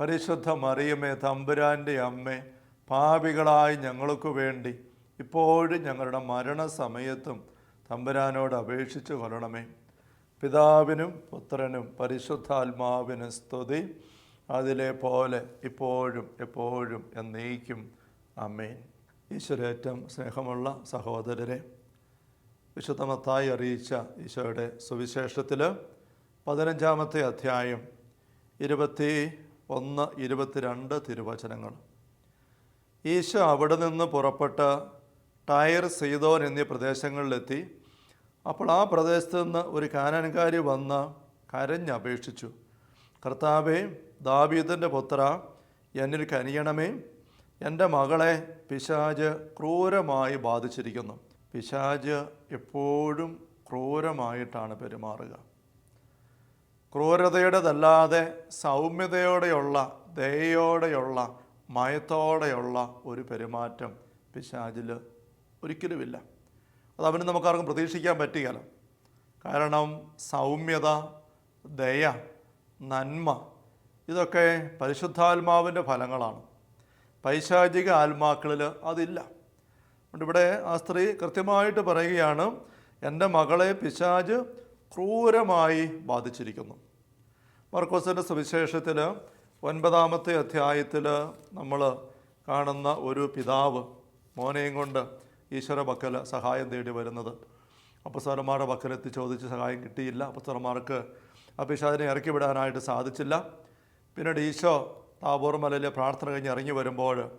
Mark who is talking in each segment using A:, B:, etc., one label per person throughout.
A: പരിശുദ്ധ മറിയമേ തമ്പുരാന്റെ അമ്മേ പാപികളായി ഞങ്ങൾക്ക് വേണ്ടി ഇപ്പോഴും ഞങ്ങളുടെ മരണസമയത്തും തമ്പുരാനോട് അപേക്ഷിച്ചു കൊള്ളണമേ. പിതാവിനും പുത്രനും പരിശുദ്ധാത്മാവിനും സ്തുതി. അതിലെ പോലെ ഇപ്പോഴും എപ്പോഴും എന്നേക്കും. അമ്മേൻ ഈശ്വരേറ്റം സ്നേഹമുള്ള സഹോദരരെ വിശുദ്ധമത്തായി അറിയിച്ച ഈശോയുടെ സുവിശേഷത്തിൽ പതിനഞ്ചാമത്തെ അധ്യായം ഇരുപത്തി ഒന്ന് ഇരുപത്തിരണ്ട് തിരുവചനങ്ങൾ. ഈശോ അവിടെ നിന്ന് പുറപ്പെട്ട് ടയർ സീതോൻ എന്നീ പ്രദേശങ്ങളിലെത്തി. അപ്പോൾ ആ പ്രദേശത്ത് നിന്ന് ഒരു കാനനകാരി വന്ന് കരഞ്ഞപേക്ഷിച്ചു കർത്താവേ ദാവീദിന്റെ പുത്ര എന്നിൽ കനിയണമേ. എന്റെ മകളെ പിശാജ് ക്രൂരമായി ബാധിച്ചിരിക്കുന്നു. പിശാജ് എപ്പോഴും ക്രൂരമായിട്ടാണ് പെരുമാറുക. ക്രൂരതയുടേതല്ലാതെ സൗമ്യതയോടെയുള്ള ദയോടെയുള്ള മയത്തോടെയുള്ള ഒരു പെരുമാറ്റം പിശാചിൽ ഒരിക്കലുമില്ല. അത് അവന് നമുക്കാർക്കും പ്രതീക്ഷിക്കാൻ പറ്റുകയില്ല കാരണം സൗമ്യത ദയ നന്മ ഇതൊക്കെ പരിശുദ്ധാത്മാവിന്റെ ഫലങ്ങളാണ്. പൈശാചിക ആത്മാക്കളിൽ അതില്ല. അതുകൊണ്ട് ഇവിടെ ആ സ്ത്രീ കൃത്യമായിട്ട് പറയുകയാണ് എന്റെ മകളെ പിശാജ് ക്രൂരമായി ബാധിച്ചിരിക്കുന്നു. മർക്കോസിന്റെ സുവിശേഷത്തിൽ ഒൻപതാമത്തെ അധ്യായത്തിൽ നമ്മൾ കാണുന്ന ഒരു പിതാവ് മോനെയും കൊണ്ട് ഈശ്വര പക്കൽ സഹായം തേടി വരുന്നത്. അപ്പസ്വരന്മാരുടെ പക്കലെത്തി ചോദിച്ച് സഹായം കിട്ടിയില്ല. അപ്പസ്വരന്മാർക്ക് ഇറക്കിവിടാനായിട്ട് ഇറക്കി വിടാനായിട്ട് സാധിച്ചില്ല. പിന്നീട് ഈശോ താബോർ മലയിലെ പ്രാർത്ഥന കഴിഞ്ഞ് ഇറങ്ങി വരുമ്പോൾ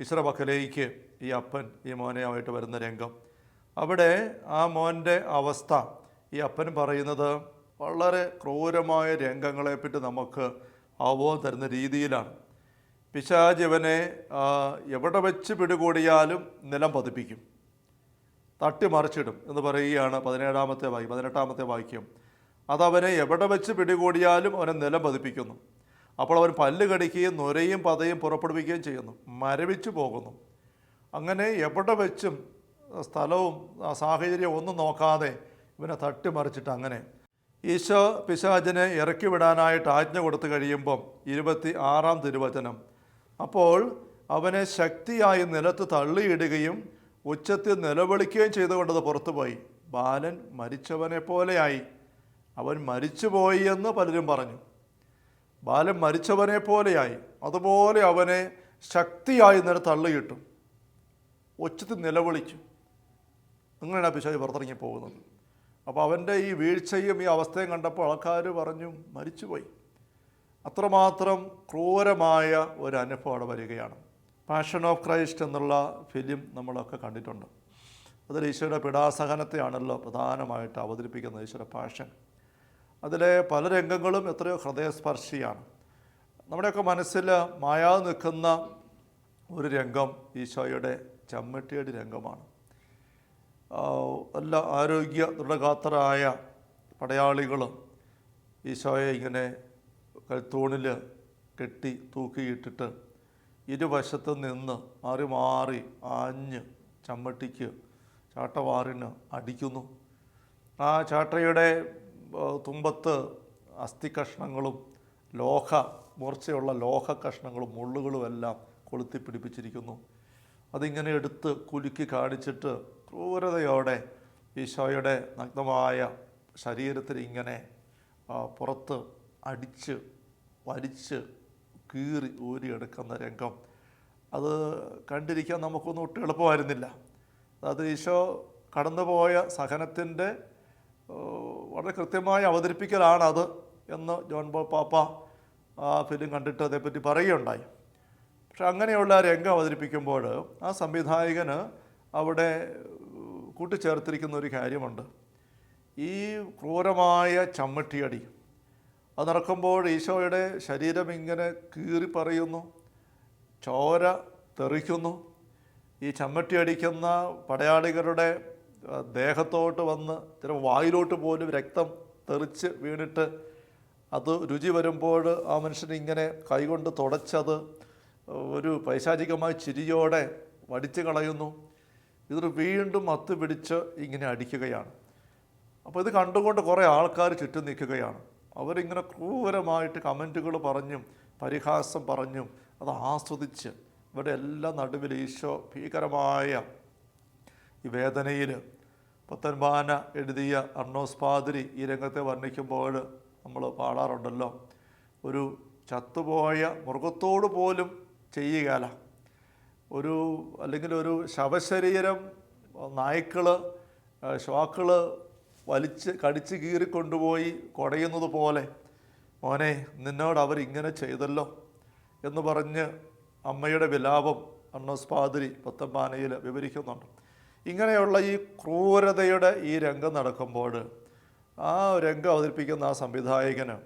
A: ഈശ്വര പക്കലേക്ക് ഈ അപ്പൻ ഈ മോനെയുമായിട്ട് വരുന്ന രംഗം. അവിടെ ആ മോന്റെ അവസ്ഥ ഈ അപ്പൻ പറയുന്നത് വളരെ ക്രൂരമായ രംഗങ്ങളെപ്പറ്റി നമുക്ക് അവബോധം തരുന്ന രീതിയിലാണ്. പിശാചിവനെ എവിടെ വെച്ച് പിടികൂടിയാലും നിലം പതിപ്പിക്കും. തട്ടിമറിച്ചിടും എന്ന് പറയുകയാണ് പതിനേഴാമത്തെ വാക്യം പതിനെട്ടാമത്തെ വാക്യം. അതവനെ എവിടെ വെച്ച് പിടികൂടിയാലും അവനെ നിലം പതിപ്പിക്കുന്നു. അപ്പോൾ അവൻ പല്ല് കടിക്കുകയും നുരയും പതയും പുറപ്പെടുവിക്കുകയും ചെയ്യുന്നു. മരവിച്ച് പോകുന്നു. അങ്ങനെ എവിടെ വെച്ചും സ്ഥലവും സാഹചര്യം സാഹചര്യവും ഒന്നും നോക്കാതെ ഇവനെ തട്ടിമറിച്ചിട്ട് അങ്ങനെ. ഈശോ പിശാചിനെ ഇറക്കി വിടാനായിട്ട് ആജ്ഞ കൊടുത്തു കഴിയുമ്പം ഇരുപത്തി ആറാം തിരുവചനം. അപ്പോൾ അവനെ ശക്തിയായി നിലത്ത് തള്ളിയിടുകയും ഉച്ചത്തിൽ നിലവിളിക്കുകയും ചെയ്തുകൊണ്ടത് പുറത്തുപോയി. ബാലൻ മരിച്ചവനെ പോലെയായി. അവൻ മരിച്ചുപോയി എന്ന് പലരും പറഞ്ഞു. ബാലൻ മരിച്ചവനെ പോലെയായി. അതുപോലെ അവനെ ശക്തിയായി നിലത്ത് തള്ളിയിട്ടു. ഉച്ചത്തിൽ നിലവിളിച്ചു. അങ്ങനെയാണ് പിശാച് പുറത്തിറങ്ങി പോകുന്നത് അപ്പോൾ അവന്റെ ഈ വീഴ്ചയും ഈ അവസ്ഥയും കണ്ടപ്പോൾ ആൾക്കാർ പറഞ്ഞു മരിച്ചുപോയി. അത്രമാത്രം ക്രൂരമായ ഒരു അനുഭവം അവിടെ വരികയാണ്. പാഷൻ ഓഫ് ക്രൈസ്റ്റ് എന്നുള്ള ഫിലിം നമ്മളൊക്കെ കണ്ടിട്ടുണ്ട്. അതിൽ ഈശോയുടെ പിടാസഹനത്തെയാണല്ലോ പ്രധാനമായിട്ട് അവതരിപ്പിക്കുന്നത് ഈശോയുടെ പാഷൻ അതിലെ പല രംഗങ്ങളും എത്രയോ ഹൃദയസ്പർശിയാണ്. നമ്മുടെയൊക്കെ മനസ്സിൽ മായാതെ നിൽക്കുന്ന ഒരു രംഗം ഈശോയുടെ ചമ്മട്ടിയുടെ രംഗമാണ്. നല്ല ആരോഗ്യ ദൃഢഗാത്രരായ പടയാളികൾ ഈശോയെ ഇങ്ങനെ കൽത്തൂണിൽ കെട്ടി തൂക്കിയിട്ടിട്ട് ഇരുവശത്ത് നിന്ന് മാറി മാറി ആഞ്ഞ് ചമ്മട്ടിക്ക് ചാട്ടവാറിന് അടിക്കുന്നു. ആ ചാട്ടയുടെ തുമ്പത്ത് അസ്ഥി കഷ്ണങ്ങളും ലോഹ മൂർച്ചയുള്ള ലോഹ കഷ്ണങ്ങളും മുള്ളുകളുമെല്ലാം കൊളുത്തി പിടിപ്പിച്ചിരിക്കുന്നു അതിങ്ങനെ എടുത്ത് കുലുക്കി കാണിച്ചിട്ട് ക്രൂരതയോടെ ഈശോയുടെ നഗ്നമായ ശരീരത്തിൽ ഇങ്ങനെ പുറത്ത് അടിച്ച് വലിച്ച് കീറി ഊരിയെടുക്കുന്ന രംഗം. അത് കണ്ടിരിക്കാൻ നമുക്കൊന്നും ഒട്ടും എളുപ്പമായിരുന്നില്ല. അത് ഈശോ കടന്നുപോയ സഹനത്തിന്റെ വളരെ കൃത്യമായ അവതരിപ്പിക്കലാണ് അത് എന്ന് ജോൺ ബോൾ പാപ്പ ആ ഫിലിം കണ്ടിട്ട് അതേപ്പറ്റി പറയുകയുണ്ടായി. പക്ഷെ അങ്ങനെയുള്ള രംഗം അവതരിപ്പിക്കുമ്പോൾ ആ സംവിധായകന് അവിടെ കൂട്ടിച്ചേർത്തിരിക്കുന്ന ഒരു കാര്യമുണ്ട്. ഈ ക്രൂരമായ ചമ്മട്ടിയടി അത് നടക്കുമ്പോൾ ഈശോയുടെ ശരീരം ഇങ്ങനെ കീറി പറയുന്നു ചോര തെറിക്കുന്നു. ഈ ചമ്മട്ടി അടിക്കുന്ന പടയാളികളുടെ ദേഹത്തോട്ട് വന്ന് ചില വായിലോട്ട് പോലും രക്തം തെറിച്ച് വീണിട്ട് അത് രുചി വരുമ്പോൾ ആ മനുഷ്യൻ ഇങ്ങനെ കൈകൊണ്ട് തുടച്ചത് ഒരു പൈശാചികമായ ചിരിയോടെ വടിച്ചു കളയുന്നു. ഇത് വീണ്ടും മത്ത് പിടിച്ച് ഇങ്ങനെ അടിക്കുകയാണ്. അപ്പോൾ ഇത് കണ്ടുകൊണ്ട് കുറേ ആൾക്കാർ ചുറ്റും നിൽക്കുകയാണ്. അവരിങ്ങനെ ക്രൂരമായിട്ട് കമന്റുകൾ പറഞ്ഞും പരിഹാസം പറഞ്ഞും അത് ആസ്വദിച്ച് ഇവരുടെ എല്ലാം നടുവിൽ ഈശോ ഭീകരമായ ഈ വേദനയിൽ പത്തൻപാന എഴുതിയ അർണോസ് പാതിരി ഈ രംഗത്തെ വർണിക്കുമ്പോൾ നമ്മൾ പാടാറുണ്ടല്ലോ. ഒരു ചത്തുപോയ മൃഗത്തോട് പോലും ചെയ്യുകയല്ല. ഒരു അല്ലെങ്കിൽ ഒരു ശവശരീരം നായ്ക്കൾ ശ്വാക്കൾ വലിച്ച് കടിച്ച് കീറി കൊണ്ടുപോയി കുടയുന്നത് പോലെ മോനെ നിന്നോട് അവരിങ്ങനെ ചെയ്തല്ലോ എന്ന് പറഞ്ഞ് അമ്മയുടെ വിലാപം അണ്ണോസ് പാതിരി പത്തമ്പാനയിൽ വിവരിക്കുന്നുണ്ട്. ഇങ്ങനെയുള്ള ഈ ക്രൂരതയുടെ ഈ രംഗം നടക്കുമ്പോൾ ആ രംഗം അവതരിപ്പിക്കുന്ന ആ സംവിധായകന്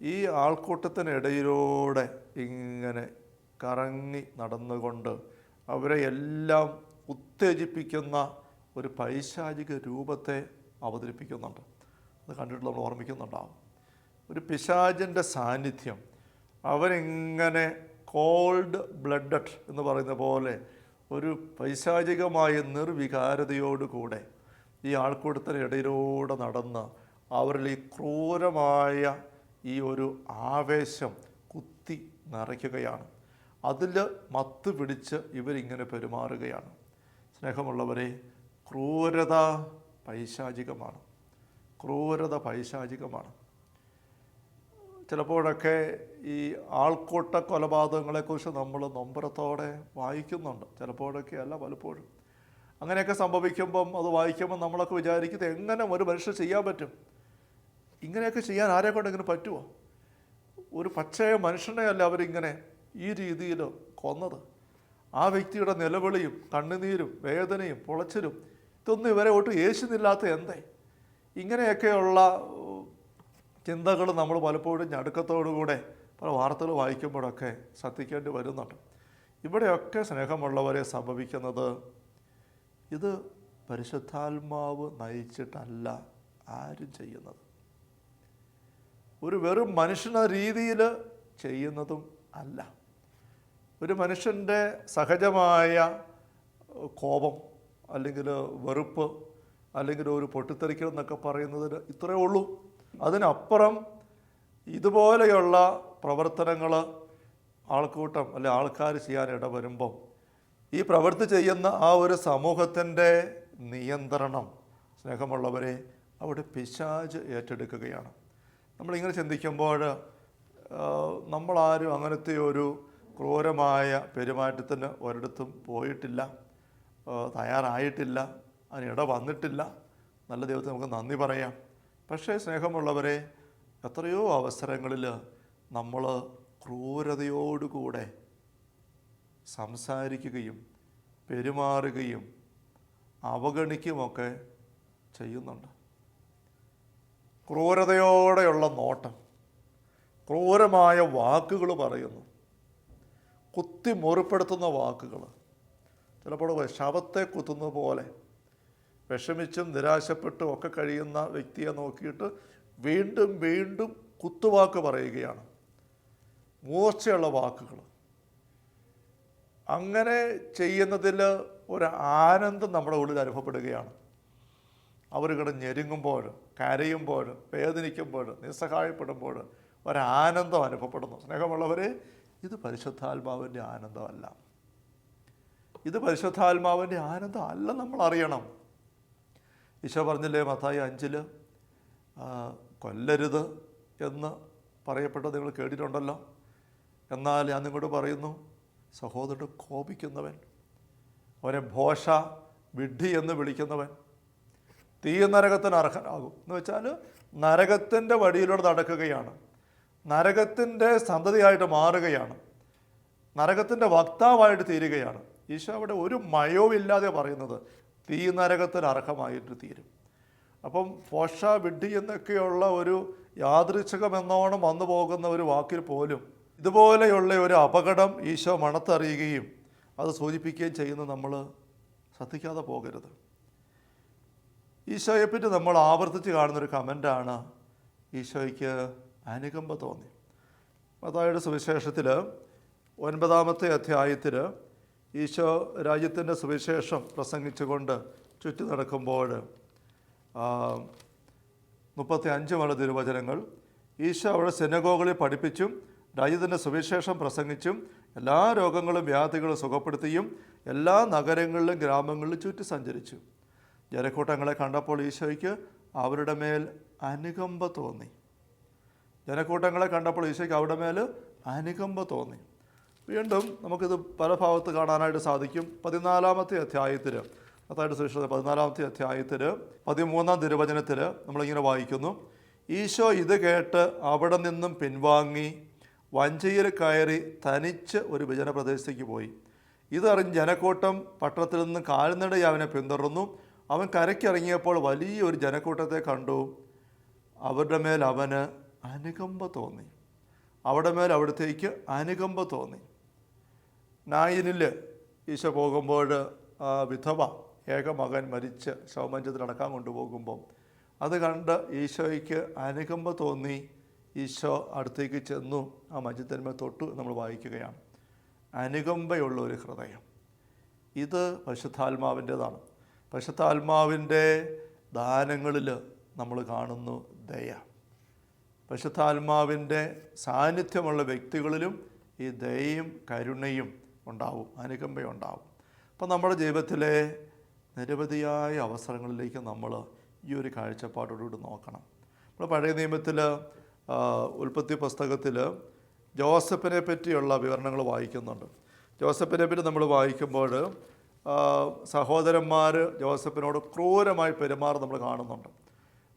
A: ഈ ആൾക്കൂട്ടത്തിനിടയിലൂടെ ഇങ്ങനെ കറങ്ങി നടന്നുകൊണ്ട് അവരെ എല്ലാം ഉത്തേജിപ്പിക്കുന്ന ഒരു പൈശാചിക രൂപത്തെ അവതരിപ്പിക്കുന്നുണ്ട്. അത് കണ്ടിട്ട് നമ്മൾ ഓർമ്മിക്കുന്നുണ്ടാവും. ഒരു പിശാചിന്റെ സാന്നിധ്യം അവരിങ്ങനെ കോൾഡ് ബ്ലഡഡ് എന്ന് പറയുന്ന പോലെ ഒരു പൈശാചികമായ നിർവികാരതയോടുകൂടെ ഈ ആൾക്കൂട്ടത്തിന് ഇടയിലൂടെ നടന്ന് അവരിൽ ഈ ക്രൂരമായ ഈ ഒരു ആവേശം കുത്തി നിറയ്ക്കുകയാണ്. അതിൽ മത്ത് പിടിച്ച് ഇവരിങ്ങനെ പെരുമാറുകയാണ്. സ്നേഹമുള്ളവരെ ക്രൂരത പൈശാചികമാണ്. ക്രൂരത പൈശാചികമാണ്. ചിലപ്പോഴൊക്കെ ഈ ആൾക്കൂട്ട കൊലപാതകങ്ങളെക്കുറിച്ച് നമ്മൾ നൊമ്പരത്തോടെ വായിക്കുന്നുണ്ട്. ചിലപ്പോഴൊക്കെ അല്ല പലപ്പോഴും. അങ്ങനെയൊക്കെ സംഭവിക്കുമ്പം അത് വായിക്കുമ്പോൾ നമ്മളൊക്കെ വിചാരിക്കുന്നത് എങ്ങനെ ഒരു മനുഷ്യർ ചെയ്യാൻ പറ്റും? ഇങ്ങനെയൊക്കെ ചെയ്യാൻ ആരെ കൊണ്ടെങ്കിലും പറ്റുമോ ഒരു പച്ചയ മനുഷ്യനെ അല്ല അവരിങ്ങനെ ഈ രീതിയിൽ കൊന്നത്. ആ വ്യക്തിയുടെ നിലവിളിയും കണ്ണുനീരും വേദനയും പൊളച്ചിലും ഇതൊന്നും ഇവരെ ഒട്ടും യേശുന്നില്ലാത്ത എന്തേ? ഇങ്ങനെയൊക്കെയുള്ള ചിന്തകൾ നമ്മൾ പലപ്പോഴും ഞടുക്കത്തോടുകൂടെ പല വാർത്തകൾ വായിക്കുമ്പോഴൊക്കെ ശ്രദ്ധിക്കേണ്ടി വരുന്നുണ്ട്. ഇവിടെയൊക്കെ സ്നേഹമുള്ളവരെ സംഭവിക്കുന്നത് ഇത് പരിശുദ്ധാത്മാവ് നയിച്ചിട്ടല്ല ആരും ചെയ്യുന്നത്. ഒരു വെറും മനുഷ്യന രീതിയിൽ ചെയ്യുന്നതും അല്ല. ഒരു മനുഷ്യന്റെ സഹജമായ കോപം അല്ലെങ്കിൽ വെറുപ്പ് അല്ലെങ്കിൽ ഒരു പൊട്ടിത്തെറിക്കൽ എന്നൊക്കെ പറയുന്നതിന് ഇത്രയേ ഉള്ളൂ. അതിനപ്പുറം ഇതുപോലെയുള്ള പ്രവർത്തനങ്ങൾ ആൾക്കൂട്ടം അല്ലെ ആൾക്കാർ ചെയ്യാൻ ഇടവരുമ്പം ഈ പ്രവൃത്തി ചെയ്യുന്ന ആ ഒരു സമൂഹത്തിന്റെ നിയന്ത്രണം സ്നേഹമുള്ളവരെ അവിടെ പിശാജ് ഏറ്റെടുക്കുകയാണ്. നമ്മളിങ്ങനെ ചിന്തിക്കുമ്പോൾ നമ്മളാരും അങ്ങനത്തെ ഒരു ക്രൂരമായ പെരുമാറ്റത്തിന് ഒരിടത്തും പോയിട്ടില്ല. തയ്യാറായിട്ടില്ല. അതിനിട വന്നിട്ടില്ല. നല്ല ദൈവത്തിന് നമുക്ക് നന്ദി പറയാം. പക്ഷേ സ്നേഹമുള്ളവരെ എത്രയോ അവസരങ്ങളിൽ നമ്മൾ ക്രൂരതയോടുകൂടെ സംസാരിക്കുകയും പെരുമാറുകയും അവഗണിക്കുമൊക്കെ ചെയ്യുന്നുണ്ട്. ക്രൂരതയോടെയുള്ള നോട്ടം ക്രൂരമായ വാക്കുകൾ പറയുന്നു. കുത്തി മുറിപ്പെടുത്തുന്ന വാക്കുകൾ. ചിലപ്പോൾ ശവത്തെ കുത്തുന്ന പോലെ വിഷമിച്ചും നിരാശപ്പെട്ടും ഒക്കെ കഴിയുന്ന വ്യക്തിയെ നോക്കിയിട്ട് വീണ്ടും വീണ്ടും കുത്തുവാക്ക് പറയുകയാണ്. മൂർച്ചയുള്ള വാക്കുകൾ. അങ്ങനെ ചെയ്യുന്നതിൽ ഒരു ആനന്ദം നമ്മുടെ ഉള്ളിൽ അനുഭവപ്പെടുകയാണ്. അവർ ഞെരുങ്ങുമ്പോൾ കരയുമ്പോൾ വേദനിക്കുമ്പോൾ നിസ്സഹായപ്പെടുമ്പോൾ ഒരാനന്ദം അനുഭവപ്പെടുന്നു. സ്നേഹമുള്ളവരെ ഇത് പരിശുദ്ധാത്മാവിന്റെ ആനന്ദമല്ല. ഇത് പരിശുദ്ധാത്മാവിന്റെ ആനന്ദം അല്ല നമ്മൾ അറിയണം. ഈശോ പറഞ്ഞില്ലേ മത്തായി അഞ്ചിൽ കൊല്ലരുത് എന്ന് പറയപ്പെട്ടത് നിങ്ങൾ കേട്ടിട്ടുണ്ടല്ലോ. എന്നാൽ ഞാൻ നിങ്ങളോട് പറയുന്നു സഹോദരൻ കോപിക്കുന്നവൻ അവനെ ഭോഷ വിഡ്ഢി എന്ന് വിളിക്കുന്നവൻ തീ നരകത്തിന് അർഹനാകും. എന്ന് വെച്ചാൽ നരകത്തിന്റെ വഴിയിലൂടെ നടക്കുകയാണ്. നരകത്തിന്റെ സന്തതിയായിട്ട് മാറുകയാണ്. നരകത്തിന്റെ വക്താവായിട്ട് തീരുകയാണ്. ഈശോ അവിടെ ഒരു മയവും ഇല്ലാതെ പറയുന്നത് തീ നരകത്തിന് അർഹമായിട്ട് തീരും. അപ്പം പോഷ വിഡ്ഢി എന്നൊക്കെയുള്ള ഒരു യാദൃച്ഛികമെന്നോണം വന്നു പോകുന്ന ഒരു വാക്കിൽ പോലും ഇതുപോലെയുള്ള ഒരു അപകടം ഈശോ മണത്തറിയുകയും അത് സൂചിപ്പിക്കുകയും ചെയ്യുന്ന നമ്മൾ ശ്രദ്ധിക്കാതെ പോകരുത്. ഈശോയെപ്പറ്റി നമ്മൾ ആവർത്തിച്ച് കാണുന്നൊരു കമന്റാണ് ഈശോയ്ക്ക് അനുകമ്പ തോന്നി. മതായുടെ സുവിശേഷത്തിൽ ഒൻപതാമത്തെ അധ്യായത്തിൽ ഈശോ രാജ്യത്തിന്റെ സുവിശേഷം പ്രസംഗിച്ചുകൊണ്ട് ചുറ്റി നടക്കുമ്പോൾ മുപ്പത്തി അഞ്ച് മുതൽ തിരുവചനങ്ങൾ. ഈശോ അവിടെ സെനഗോകളിൽ പഠിപ്പിച്ചും രാജ്യത്തിന്റെ സുവിശേഷം പ്രസംഗിച്ചും എല്ലാ രോഗങ്ങളും വ്യാധികളും സുഖപ്പെടുത്തിയും എല്ലാ നഗരങ്ങളിലും ഗ്രാമങ്ങളിലും ചുറ്റി സഞ്ചരിച്ചു. ജനക്കൂട്ടങ്ങളെ കണ്ടപ്പോൾ ഈശോയ്ക്ക് അവരുടെ മേൽ അനുകമ്പ തോന്നി. ജനക്കൂട്ടങ്ങളെ കണ്ടപ്പോൾ ഈശോയ്ക്ക് അവിടെ മേൽ അനുകമ്പ തോന്നി. വീണ്ടും നമുക്കിത് പല ഭാഗത്ത് കാണാനായിട്ട് സാധിക്കും. പതിനാലാമത്തെ അധ്യായത്തിൽ അതായത് സുരക്ഷിത പതിനാലാമത്തെ അധ്യായത്തിൽ പതിമൂന്നാം തിരുവചനത്തിൽ നമ്മളിങ്ങനെ വായിക്കുന്നു. ഈശോ ഇത് കേട്ട് അവിടെ നിന്നും പിൻവാങ്ങി വഞ്ചിയിൽ കയറി തനിച്ച് ഒരു വിജന പ്രദേശത്തേക്ക് പോയി ഇതറിഞ്ഞ് ജനക്കൂട്ടം പട്ടണത്തിൽ നിന്ന് കാൽനടയെ അവനെ പിന്തുടർന്നു. അവൻ കരയ്ക്കിറങ്ങിയപ്പോൾ വലിയൊരു ജനക്കൂട്ടത്തെ കണ്ടു. അവരുടെ മേൽ അവന് അനുകമ്പ തോന്നി. അവിടെ മേൽ അവിടത്തേക്ക് അനുകമ്പ തോന്നി. നായിനിൽ ഈശോ പോകുമ്പോൾ ആ വിധവ ഏക മകൻ മരിച്ച് ശവമഞ്ചത്തിൽ അടക്കാൻ കൊണ്ടുപോകുമ്പം അത് കണ്ട് ഈശോയ്ക്ക് അനുകമ്പ തോന്നി. ഈശോ അടുത്തേക്ക് ചെന്നു ആ മഞ്ചത്തിന്മ തൊട്ടു നമ്മൾ വായിക്കുകയാണ്. അനുകമ്പയുള്ള ഒരു ഹൃദയം. ഇത് പരിശുദ്ധാത്മാവിന്റെതാണ്. പരിശുദ്ധാത്മാവിന്റെ ദാനങ്ങളിൽ നമ്മൾ കാണുന്നു ദയ. പരിശുദ്ധാത്മാവിന്റെ സാന്നിധ്യമുള്ള വ്യക്തികളിലും ഈ ദയയും കരുണയും ഉണ്ടാവും അനുകമ്പയും ഉണ്ടാവും. അപ്പം നമ്മുടെ ജീവിതത്തിലെ നിരവധിയായ അവസരങ്ങളിലേക്ക് നമ്മൾ ഈ ഒരു കാഴ്ചപ്പാടോടുകൂടി നോക്കണം. നമ്മൾ പഴയ നിയമത്തിൽ ഉൽപ്പത്തി പുസ്തകത്തിൽ ജോസഫിനെ പറ്റിയുള്ള വിവരണങ്ങൾ വായിക്കുന്നുണ്ട്. ജോസഫിനെ പറ്റി നമ്മൾ വായിക്കുമ്പോൾ സഹോദരന്മാർ ജോസഫിനോട് ക്രൂരമായി പെരുമാറി നമ്മൾ കാണുന്നുണ്ട്.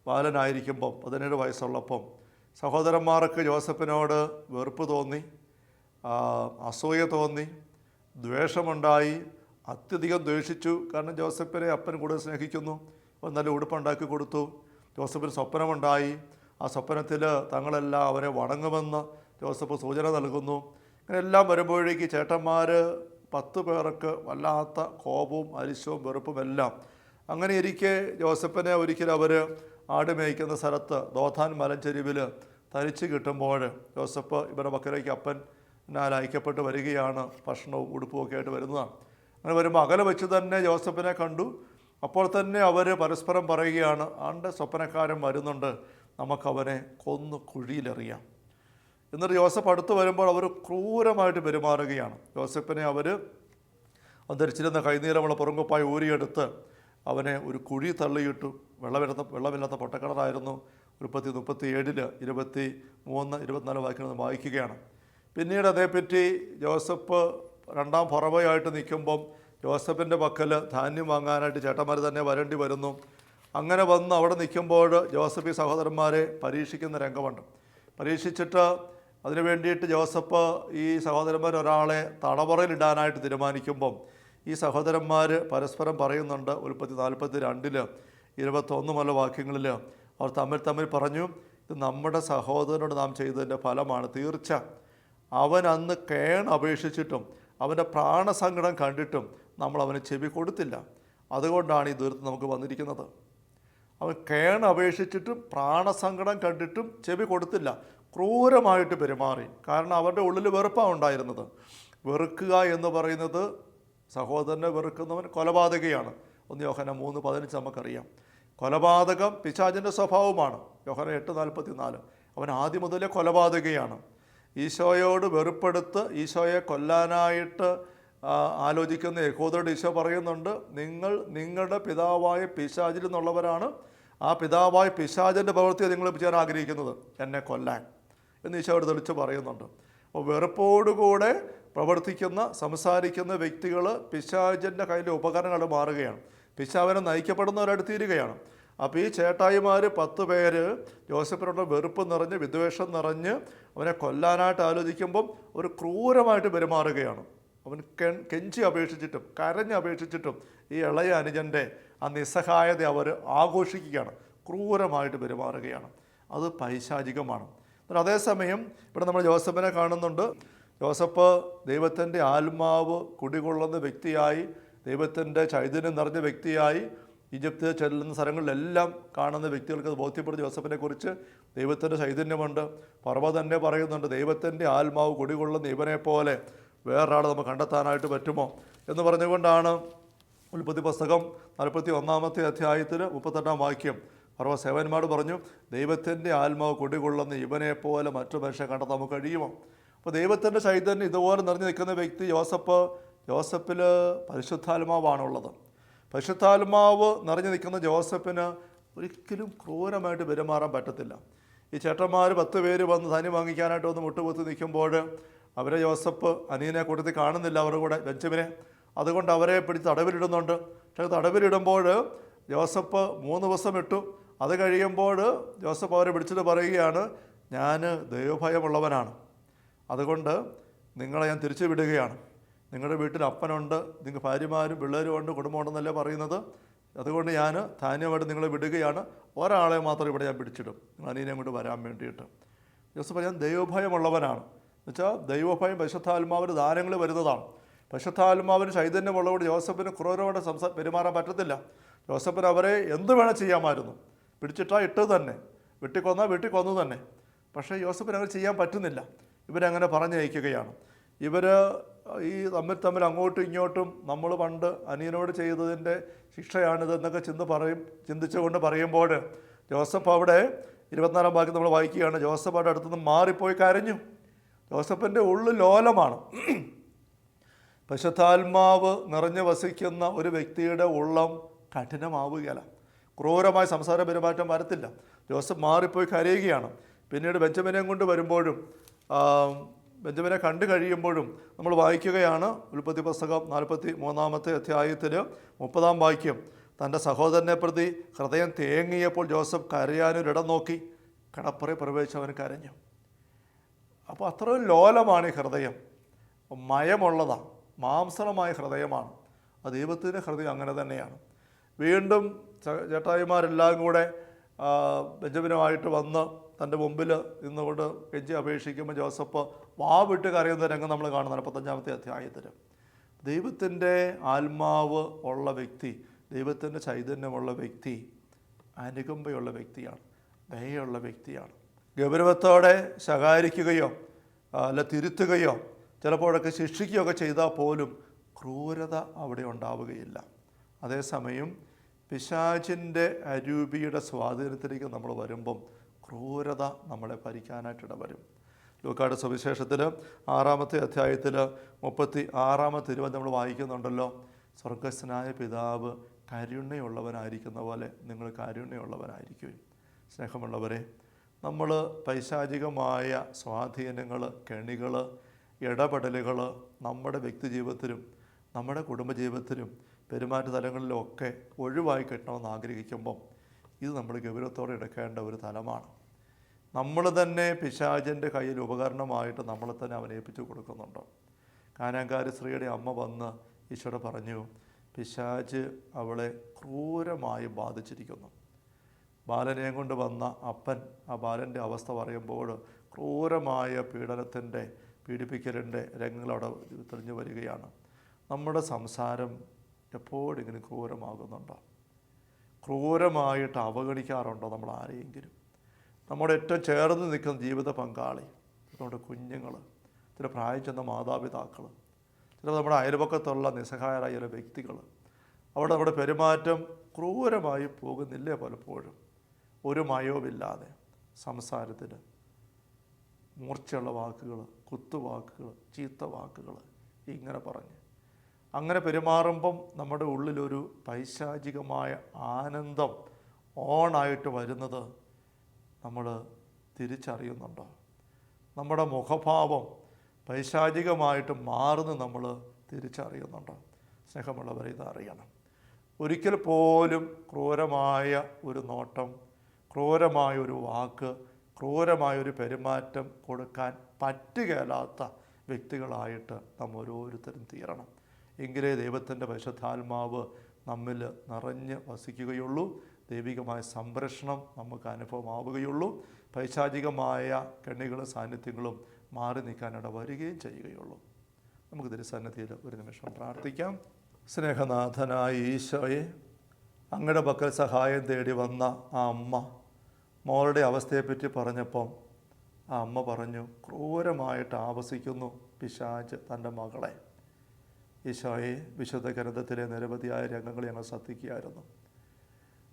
A: ബാലനായിരിക്കുമ്പം പതിനേഴ് വയസ്സുള്ളപ്പം സഹോദരന്മാർക്ക് ജോസഫിനോട് വെറുപ്പ് തോന്നി അസൂയ തോന്നി ദ്വേഷമുണ്ടായി അത്യധികം ദ്വേഷിച്ചു. കാരണം ജോസഫിനെ അപ്പൻ കൂടുതൽ സ്നേഹിക്കുന്നു. അപ്പം നല്ല ഉടുപ്പുണ്ടാക്കി കൊടുത്തു. ജോസഫിന് സ്വപ്നമുണ്ടായി. ആ സ്വപ്നത്തിൽ തങ്ങളെല്ലാം അവരെ വണങ്ങുമെന്ന് ജോസഫ് സൂചന നൽകുന്നു. ഇങ്ങനെ എല്ലാം വരുമ്പോഴേക്ക് ചേട്ടന്മാർ പത്ത് പേർക്ക് വല്ലാത്ത കോപവും അരിശവും വെറുപ്പും എല്ലാം അങ്ങനെ ഇരിക്കെ ജോസഫിനെ ഒരിക്കലും അവർ ആട് മേയ്ക്കുന്ന സ്ഥലത്ത് ദോഥാൻ മലഞ്ചെരിവിൽ തനിച്ച് കിട്ടുമ്പോൾ ജോസഫ് ഇവരുടെ മക്കളിലേക്ക് അപ്പൻ എന്നാൽ അയക്കപ്പെട്ട് വരികയാണ്. ഭക്ഷണവും ഉടുപ്പും ഒക്കെ ആയിട്ട് വരുന്നതാണ്. അങ്ങനെ വരുമ്പോൾ അകലെ വെച്ച് തന്നെ ജോസഫിനെ കണ്ടു. അപ്പോൾ തന്നെ അവർ പരസ്പരം പറയുകയാണ് ആണ്ട് സ്വപ്നക്കാരൻ വരുന്നുണ്ട് നമുക്കവനെ കൊന്ന് കുഴിയിലെറിയാം. എന്നിട്ട് ജോസഫ് അടുത്ത് വരുമ്പോൾ അവർ ക്രൂരമായിട്ട് പെരുമാറുകയാണ്. ജോസഫിനെ അവർ അന്തരിച്ചിരുന്ന കൈനീരമുള്ള പുറങ്കുപ്പായി ഊരിയെടുത്ത് അവനെ ഒരു കുഴി തള്ളിയിട്ടു വെള്ളമില്ലാത്ത വെള്ളമില്ലാത്ത പൊട്ടക്കിണറായിരുന്നു. മുപ്പത്തി മുപ്പത്തി ഏഴിൽ ഇരുപത്തി മൂന്ന് ഇരുപത്തിനാല് വാക്യങ്ങൾ വായിക്കുകയാണ്. പിന്നീട് അതേപ്പറ്റി ജോസഫ് രണ്ടാം പുറമയായിട്ട് നിൽക്കുമ്പം ജോസഫിന്റെ പക്കൽ ധാന്യം വാങ്ങാനായിട്ട് ചേട്ടന്മാർ തന്നെ വരേണ്ടി വരുന്നു. അങ്ങനെ വന്ന് അവിടെ നിൽക്കുമ്പോൾ ജോസഫ് ഈ സഹോദരന്മാരെ പരീക്ഷിക്കുന്ന രംഗമുണ്ട്. പരീക്ഷിച്ചിട്ട് അതിനു വേണ്ടിയിട്ട് ജോസഫ് ഈ സഹോദരന്മാർ ഒരാളെ തടവറയിലിടാനായിട്ട് തീരുമാനിക്കുമ്പം ഈ സഹോദരന്മാർ പരസ്പരം പറയുന്നുണ്ട് ഉൽപ്പത്തി നാൽപ്പത്തി രണ്ടിൽ ഇരുപത്തൊന്ന് മുതൽ വാക്യങ്ങളിൽ അവർ തമ്മിൽ തമ്മിൽ പറഞ്ഞു ഇത് നമ്മുടെ സഹോദരനോട് നാം ചെയ്തതിന്റെ ഫലമാണ്. തീർച്ച അവൻ അന്ന് കേൺ അപേക്ഷിച്ചിട്ടും അവന്റെ പ്രാണസങ്കടം കണ്ടിട്ടും നമ്മൾ അവന് ചെവി കൊടുത്തില്ല. അതുകൊണ്ടാണ് ഈ ദുരിതം നമുക്ക് വന്നിരിക്കുന്നത്. അവൻ കേൺ അപേക്ഷിച്ചിട്ടും പ്രാണസങ്കടം കണ്ടിട്ടും ചെവി കൊടുത്തില്ല. ക്രൂരമായിട്ട് പെരുമാറി. കാരണം അവരുടെ ഉള്ളിൽ വെറുപ്പാണ് ഉണ്ടായിരുന്നത്. വെറുക്കുക എന്ന് പറയുന്നത് സഹോദരനെ വെറുക്കുന്നവൻ കൊലപാതകയാണ്. ഒന്ന് യോഹന മൂന്ന് പതിനഞ്ച് നമുക്കറിയാം. കൊലപാതകം പിശാചിന്റെ സ്വഭാവമാണ്. യോഹന എട്ട് നാൽപ്പത്തി നാല് അവൻ ആദ്യം മുതലേ കൊലപാതകയാണ്. ഈശോയോട് വെറുപ്പെടുത്ത് ഈശോയെ കൊല്ലാനായിട്ട് ആലോചിക്കുന്ന യഹൂദരോട് ഈശോ പറയുന്നുണ്ട് നിങ്ങൾ നിങ്ങളുടെ പിതാവായ പിശാചിൽ നിന്നുള്ളവരാണ്. ആ പിതാവായ പിശാചിന്റെ പ്രവൃത്തിയെ നിങ്ങൾ ചെയ്യാൻ ആഗ്രഹിക്കുന്നത്. എന്നെ കൊല്ലാൻ. എന്ന് ഈശോയോട് തെളിച്ച് പറയുന്നുണ്ട്. അപ്പോൾ വെറുപ്പോടുകൂടെ പ്രവർത്തിക്കുന്ന സംസാരിക്കുന്ന വ്യക്തികൾ പിശാചന്റെ കയ്യിലെ ഉപകരണങ്ങൾ മാറുകയാണ്. പിശാവിനെ നയിക്കപ്പെടുന്നവരായിട്ട് തീരുകയാണ്. അപ്പോൾ ഈ ചേട്ടായിമാർ പത്ത് പേര് ജോസഫിനുള്ള വെറുപ്പ് നിറഞ്ഞ് വിദ്വേഷം നിറഞ്ഞ് അവനെ കൊല്ലാനായിട്ട് ആലോചിക്കുമ്പം ഒരു ക്രൂരമായിട്ട് പെരുമാറുകയാണ്. അവൻ കെ കെഞ്ചി അപേക്ഷിച്ചിട്ടും കരഞ്ഞ് അപേക്ഷിച്ചിട്ടും ഈ ഇളയ അനുജന്റെ ആ നിസ്സഹായത അവർ ആഘോഷിക്കുകയാണ്. ക്രൂരമായിട്ട് പെരുമാറുകയാണ്. അത് പൈശാചികമാണ്. അതേസമയം ഇവിടെ നമ്മൾ ജോസഫിനെ കാണുന്നുണ്ട്. ജോസഫ് ദൈവത്തിന്റെ ആത്മാവ് കുടികൊള്ളുന്ന വ്യക്തിയായി ദൈവത്തിന്റെ ചൈതന്യം നിറഞ്ഞ വ്യക്തിയായി ഈജിപ്ത് ചെല്ലുന്ന സ്ഥലങ്ങളിലെല്ലാം കാണുന്ന വ്യക്തികൾക്ക് അത് ബോധ്യപ്പെടുന്ന. ജോസഫിനെ കുറിച്ച് ദൈവത്തിന്റെ ചൈതന്യമുണ്ട്. പർവ തന്നെ പറയുന്നുണ്ട് ദൈവത്തിന്റെ ആത്മാവ് കുടികൊള്ളുന്ന ഇവനെ പോലെ വേറൊരാളെ നമുക്ക് കണ്ടെത്താനായിട്ട് പറ്റുമോ? എന്ന് പറഞ്ഞുകൊണ്ടാണ് ഉൽപ്പത്തി പുസ്തകം നാൽപ്പത്തി ഒന്നാമത്തെ അധ്യായത്തിൽ മുപ്പത്തെട്ടാം വാക്യം പർവ സേവന്മാർ പറഞ്ഞു ദൈവത്തിന്റെ ആത്മാവ് കുടികൊള്ളുന്ന ഇവനെ പോലെ മറ്റു മനുഷ്യരെ കണ്ടെത്താൻ നമുക്ക് കഴിയുമോ? അപ്പോൾ ദൈവത്തിന്റെ ചൈതന്യം ഇതുപോലെ നിറഞ്ഞു നിൽക്കുന്ന വ്യക്തി ജോസഫ് ജോസഫിൽ പരിശുദ്ധാത്മാവാണുള്ളത്. പരിശുദ്ധാത്മാവ് നിറഞ്ഞു നിൽക്കുന്ന ജോസഫിന് ഒരിക്കലും ക്രൂരമായിട്ട് പെരുമാറാൻ പറ്റത്തില്ല. ഈ ചേട്ടന്മാർ പത്ത് പേര് വന്ന് ധനി വാങ്ങിക്കാനായിട്ട് വന്ന് മുട്ടുകുത്തി നിൽക്കുമ്പോൾ അവരെ ജോസഫ് അനിയനെ കൂട്ടത്തിൽ കാണുന്നില്ല അവരുടെ കൂടെ ബെഞ്ചമിനെ. അതുകൊണ്ട് അവരെ പിടിച്ച് തടവിലിടുന്നുണ്ട്. പക്ഷേ തടവിലിടുമ്പോൾ ജോസഫ് മൂന്ന് ദിവസം ഇട്ടു. അത് കഴിയുമ്പോൾ ജോസഫ് അവരെ പിടിച്ചിട്ട് പറയുകയാണ് ഞാൻ ദൈവഭയമുള്ളവനാണ്. അതുകൊണ്ട് നിങ്ങളെ ഞാൻ തിരിച്ചു വിടുകയാണ് നിങ്ങളുടെ വീട്ടിൽ അപ്പനുണ്ട് നിങ്ങൾ ഭാര്യമാരും പിള്ളേരും ഉണ്ട് കുടുംബമുണ്ടെന്നല്ലേ പറയുന്നത്? അതുകൊണ്ട് ഞാൻ ധാന്യമായിട്ട് നിങ്ങളെ വിടുകയാണ്. ഒരാളെ മാത്രം ഇവിടെ ഞാൻ പിടിച്ചിടും. നിങ്ങൾ അനിയനെ കൊണ്ട് വരാൻ വേണ്ടിയിട്ട്. ജോസഫ് ഞാൻ ദൈവഭയമുള്ളവനാണ്. എന്നുവെച്ചാൽ ദൈവഭയം പരിശുദ്ധാത്മാവിന് ദാനങ്ങൾ വരുന്നതാണ്. പരിശുദ്ധാത്മാവിന് ചൈതന്യമുള്ളവരോട് ജോസഫിന് ക്രൂരമായിട്ട് സംസാ പെരുമാറാൻ പറ്റത്തില്ല. ജോസഫിന് അവരെ എന്ത് വേണം ചെയ്യാമായിരുന്നു. പിടിച്ചിട്ടാ ഇട്ടത് തന്നെ. വെട്ടിക്കൊന്നാൽ വെട്ടിക്കൊന്നു തന്നെ. പക്ഷേ ജോസഫിന് അങ്ങനെ ചെയ്യാൻ പറ്റുന്നില്ല. ഇവരങ്ങനെ പറഞ്ഞയക്കുകയാണ്. ഇവർ ഈ തമ്മിൽ തമ്മിൽ അങ്ങോട്ടും ഇങ്ങോട്ടും നമ്മൾ പണ്ട് അനിയനോട് ചെയ്തതിന്റെ ശിക്ഷയാണിത് എന്നൊക്കെ ചിന്ത പറയും ചിന്തിച്ചുകൊണ്ട് പറയുമ്പോൾ ജോസഫ് അവിടെ ഇരുപത്തിനാലാം ഭാഗ്യം നമ്മൾ വായിക്കുകയാണ്. ജോസഫ് അവിടെ അടുത്തുനിന്ന് മാറിപ്പോയി കരഞ്ഞു. ജോസഫിന്റെ ഉള്ളു ലോലമാണ്. പശുത്താത്മാവ് നിറഞ്ഞു വസിക്കുന്ന ഒരു വ്യക്തിയുടെ ഉള്ളം കഠിനമാവുകയല്ല. ക്രൂരമായ സംസാര പെരുമാറ്റം വരത്തില്ല. ജോസഫ് മാറിപ്പോയി കരയുകയാണ്. പിന്നീട് ബെഞ്ചമിനെയും കൊണ്ട് വരുമ്പോഴും ബെഞ്ചമിനെ കണ്ടു കഴിയുമ്പോഴും നമ്മൾ വായിക്കുകയാണ് ഉൽപ്പത്തി പുസ്തകം നാൽപ്പത്തി മൂന്നാമത്തെ അധ്യായത്തിൽ മുപ്പതാം വാക്യം. തന്റെ സഹോദരനെ പ്രതി ഹൃദയം തേങ്ങിയപ്പോൾ ജോസഫ് കരയാനൊരിടം നോക്കി. കടപ്പുറ പ്രവേശിച്ചവൻ കരഞ്ഞു. അപ്പോൾ അത്രയും ലോലമാണ് ഈ ഹൃദയം. മയമുള്ളതാണ് മാംസളമായ ഹൃദയമാണ്. ആ ദൈവത്തിന്റെ ഹൃദയം അങ്ങനെ തന്നെയാണ്. വീണ്ടും ചേട്ടായിമാരെല്ലാം കൂടെ ബെഞ്ചമിനുമായിട്ട് വന്ന് തന്റെ മുമ്പിൽ നിന്നുകൊണ്ട് കെഞ്ചി അപേക്ഷിക്കുമ്പോൾ ജോസഫ് വാവിട്ട് കരയുന്ന രംഗം നമ്മൾ കാണുന്നതാണ് പത്തഞ്ചാമത്തെ അധ്യായത്തിൽ. ദൈവത്തിന്റെ ആത്മാവ് ഉള്ള വ്യക്തി ദൈവത്തിന്റെ ചൈതന്യമുള്ള വ്യക്തി അനുകമ്പയുള്ള വ്യക്തിയാണ് ദയുള്ള വ്യക്തിയാണ്. ഗൗരവത്തോടെ ശകാരിക്കുകയോ അല്ല തിരുത്തുകയോ ചിലപ്പോഴൊക്കെ ശിക്ഷിക്കുകയൊക്കെ ചെയ്താൽ പോലും ക്രൂരത അവിടെ ഉണ്ടാവുകയില്ല. അതേസമയം പിശാചിന്റെ അരൂപിയുടെ സ്വാധീനത്തിലേക്ക് നമ്മൾ വരുമ്പം ക്രൂരത നമ്മളെ ഭരിക്കാനായിട്ടിട വരും ലൂക്കാട് സുവിശേഷത്തിൽ ആറാമത്തെ അധ്യായത്തിൽ മുപ്പത്തി ആറാമത്തെ തിരുവൻ നമ്മൾ വായിക്കുന്നുണ്ടല്ലോ. സ്വർഗസ്നായ പിതാവ് കരുണയുള്ളവനായിരിക്കുന്ന പോലെ നിങ്ങൾ കാരുണ്യമുള്ളവനായിരിക്കും സ്നേഹമുള്ളവരെ നമ്മൾ പൈശാചികമായ സ്വാധീനങ്ങൾ കെണികൾ ഇടപെടലുകൾ നമ്മുടെ വ്യക്തി ജീവിതത്തിലും നമ്മുടെ കുടുംബജീവിതത്തിലും പെരുമാറ്റ തലങ്ങളിലും ഒക്കെ ഒഴിവായി കിട്ടണമെന്ന് ആഗ്രഹിക്കുമ്പം ഇത് നമ്മൾ ഗൗരവത്തോടെ എടുക്കേണ്ട ഒരു തലമാണ്. നമ്മൾ തന്നെ പിശാചന്റെ കയ്യിൽ ഉപകരണമായിട്ട് നമ്മളെ തന്നെ അവൻ ഏൽപ്പിച്ചു കൊടുക്കുന്നുണ്ട്. കാനാങ്കാരി സ്ത്രീയുടെ അമ്മ വന്ന് ഈശോടെ പറഞ്ഞു പിശാജ് അവളെ ക്രൂരമായി ബാധിച്ചിരിക്കുന്നു. ബാലനെയും കൊണ്ട് വന്ന അപ്പൻ ആ ബാലന്റെ അവസ്ഥ പറയുമ്പോൾ ക്രൂരമായ പീഡനത്തിന്റെ പീഡിപ്പിക്കലിന്റെ രംഗങ്ങൾ അവിടെ തെളിഞ്ഞു വരികയാണ്. നമ്മുടെ സംസാരം എപ്പോഴെങ്കിലും ക്രൂരമാകുന്നുണ്ടോ? ക്രൂരമായിട്ട് അവഗണിക്കാറുണ്ടോ നമ്മൾ ആരെയെങ്കിലും? നമ്മുടെ ഏറ്റവും ചേർന്ന് നിൽക്കുന്ന ജീവിത പങ്കാളി നമ്മുടെ കുഞ്ഞുങ്ങൾ ചില പ്രായം ചെന്ന മാതാപിതാക്കൾ ചില നമ്മുടെ അയൽപക്കത്തുള്ള നിസ്സഹായരായ ചില വ്യക്തികൾ അവിടെ നമ്മുടെ പെരുമാറ്റം ക്രൂരമായി പോകുന്നില്ലേ പലപ്പോഴും? ഒരു മയവുമില്ലാതെ സംസാരത്തിന് മൂർച്ചയുള്ള വാക്കുകൾ കുത്തുവാക്കുകൾ ചീത്ത വാക്കുകൾ ഇങ്ങനെ പറഞ്ഞ്. അങ്ങനെ പെരുമാറുമ്പം നമ്മുടെ ഉള്ളിലൊരു പൈശാചികമായ ആനന്ദം ഓണായിട്ട് വരുന്നത് നമ്മൾ തിരിച്ചറിയുന്നുണ്ടോ. നമ്മുടെ മുഖഭാവം പൈശാചികമായിട്ട് മാറുന്ന നമ്മൾ തിരിച്ചറിയുന്നുണ്ടോ. സ്നേഹമുള്ളവർ ഇത് അറിയണം. ഒരിക്കൽ പോലും ക്രൂരമായ ഒരു നോട്ടം ക്രൂരമായ ഒരു വാക്ക് ക്രൂരമായ ഒരു പെരുമാറ്റം കൊടുക്കാൻ പറ്റുകയില്ലാത്ത വ്യക്തികളായിട്ട് നാം ഓരോരുത്തരും തീരണം. എങ്കിലേ ദൈവത്തിന്റെ പരിശുദ്ധാത്മാവ് നമ്മിൽ നിറഞ്ഞ് വസിക്കുകയുള്ളൂ. ദൈവികമായ സംരക്ഷണം നമുക്ക് അനുഭവമാവുകയുള്ളൂ. പൈശാചികമായ കെണികളും സാന്നിധ്യങ്ങളും മാറി നിൽക്കാനിട വരികയും ചെയ്യുകയുള്ളൂ. നമുക്ക് തിരുസന്നിധിയിൽ ഒരു നിമിഷം പ്രാർത്ഥിക്കാം. സ്നേഹനാഥനായ ഈശോയെ അങ്ങയുടെ പക്കൽ സഹായം തേടി വന്ന ആ അമ്മ മോളുടെ അവസ്ഥയെപ്പറ്റി പറഞ്ഞപ്പം ആ അമ്മ പറഞ്ഞു ക്രൂരമായിട്ട് ആവസിക്കുന്നു പിശാജ് തന്റെ മകളെ. ഈശോയെ വിശുദ്ധ ഗ്രന്ഥത്തിലെ നിരവധിയായ രംഗങ്ങൾ ഞങ്ങൾ ശ്രദ്ധിക്കുകയായിരുന്നു.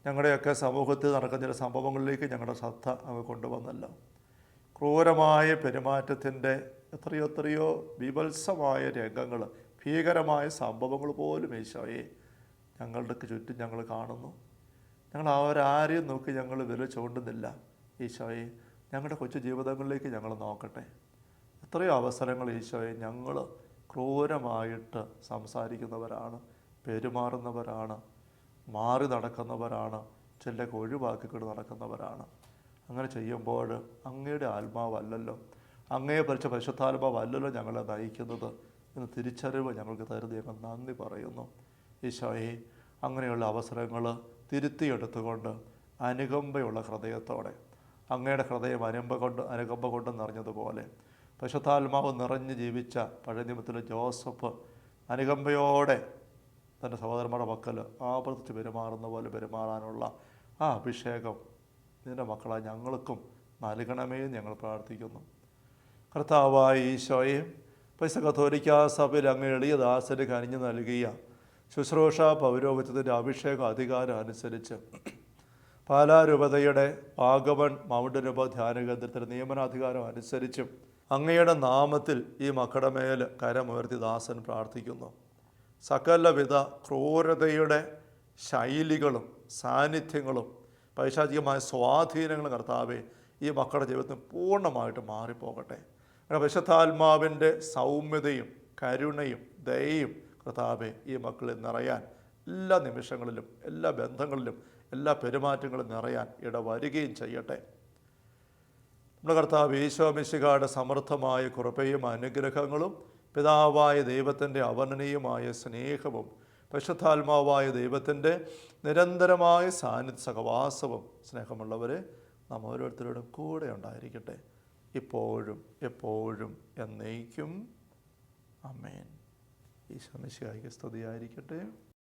A: ഞങ്ങളുടെയൊക്കെ സമൂഹത്തിൽ നടക്കുന്ന ചില സംഭവങ്ങളിലേക്ക് ഞങ്ങളുടെ ശ്രദ്ധ അവ കൊണ്ടുവന്നല്ലോ. ക്രൂരമായ പെരുമാറ്റത്തിന്റെ എത്രയോ എത്രയോ വിവത്സമായ രംഗങ്ങൾ ഭീകരമായ സംഭവങ്ങൾ പോലും ഈശോയെ ഞങ്ങളുടെ ചുറ്റും ഞങ്ങൾ കാണുന്നു. ഞങ്ങൾ അവരാരെയും നോക്കി ഞങ്ങൾ വില ചൂണ്ടുന്നില്ല. ഈശോയെ ഞങ്ങളുടെ കൊച്ചു ജീവിതങ്ങളിലേക്ക് ഞങ്ങൾ നോക്കട്ടെ. എത്രയോ അവസരങ്ങൾ ഈശോയെ ഞങ്ങൾ ക്രൂരമായിട്ട് സംസാരിക്കുന്നവരാണ് പെരുമാറുന്നവരാണ്. മാറി നടക്കുന്നവരാണ് ചിലക്ക് ഒഴിവാക്കിക്കൊണ്ട് നടക്കുന്നവരാണ്. അങ്ങനെ ചെയ്യുമ്പോൾ അങ്ങയുടെ ആത്മാവല്ലല്ലോ. അങ്ങയെ ഭരിച്ച പരിശുദ്ധാത്മാവല്ലല്ലോ ഞങ്ങളെ നയിക്കുന്നത് എന്ന് തിരിച്ചറിവ് ഞങ്ങൾക്ക് തരുന്നത് നന്ദി പറയുന്നു. ഈശോയെ അങ്ങനെയുള്ള അവസരങ്ങൾ തിരുത്തിയെടുത്തുകൊണ്ട് അനുകമ്പയുള്ള ഹൃദയത്തോടെ അങ്ങയുടെ ഹൃദയം അനുമ്പ കൊണ്ട് അനുകമ്പ കൊണ്ട് നിറഞ്ഞതുപോലെ പശുത്താത്മാവ് നിറഞ്ഞ് ജീവിച്ച പഴയ നിയമത്തിലെ ജോസഫ് അനുകമ്പയോടെ തന്റെ സഹോദരന്മാരുടെ മക്കൾ ആവർത്തിച്ച് പെരുമാറുന്ന പോലെ പെരുമാറാനുള്ള ആ അഭിഷേകം നിന്റെ മക്കളായ ഞങ്ങൾക്കും നൽകണമേ ഞങ്ങൾ പ്രാർത്ഥിക്കുന്നു. കർത്താവായ ഈശോയെ പൈസ കത്തോലിക്ക സഭയിൽ അങ്ങ് എളിയ ദാസന് കനിഞ്ഞു നൽകിയ ശുശ്രൂഷ പൗരോഹിത്യത്തിന്റെ അഭിഷേക അധികാരം അനുസരിച്ച് പാലാരൂപതയുടെ ആഗമൻ മൗണ്ട് രൂപ ധ്യാന കേന്ദ്രത്തിന്റെ നിയമനാധികാരം അനുസരിച്ചും അങ്ങയുടെ നാമത്തിൽ ഈ മക്കളുടെ മേൽ കരമുയർത്തി ദാസൻ പ്രാർത്ഥിക്കുന്നു. സകലവിധ ക്രൂരതയുടെ ശൈലികളും സാന്നിധ്യങ്ങളും പൈശാചികമായ സ്വാധീനങ്ങളും കർത്താവെ ഈ മക്കളുടെ ജീവിതത്തിൽ പൂർണമായിട്ട് മാറിപ്പോകട്ടെ. വിശുദ്ധാത്മാവിന്റെ സൗമ്യതയും കരുണയും ദയയും കർത്താവെ ഈ മക്കളിൽ നിറയാൻ എല്ലാ നിമിഷങ്ങളിലും എല്ലാ ബന്ധങ്ങളിലും എല്ലാ പെരുമാറ്റങ്ങളും നിറയാൻ ഇടവരികയും ചെയ്യട്ടെ. നമ്മുടെ കർത്താവ് ഈശോമിശികായുടെ സമൃദ്ധമായ കൃപയും അനുഗ്രഹങ്ങളും പിതാവായ ദൈവത്തിന്റെ അവർണനീയമായ സ്നേഹവും പരിശുദ്ധാത്മാവായ ദൈവത്തിന്റെ നിരന്തരമായ സാന്നിധ്യ സഹവാസവും സ്നേഹമുള്ളവരെ നാം ഓരോരുത്തരോടും കൂടെ ഉണ്ടായിരിക്കട്ടെ. ഇപ്പോഴും എപ്പോഴും എന്നേക്കും. അമ്മേൻ ഈശോമിശികായിക്ക് സ്തുതിയായിരിക്കട്ടെ.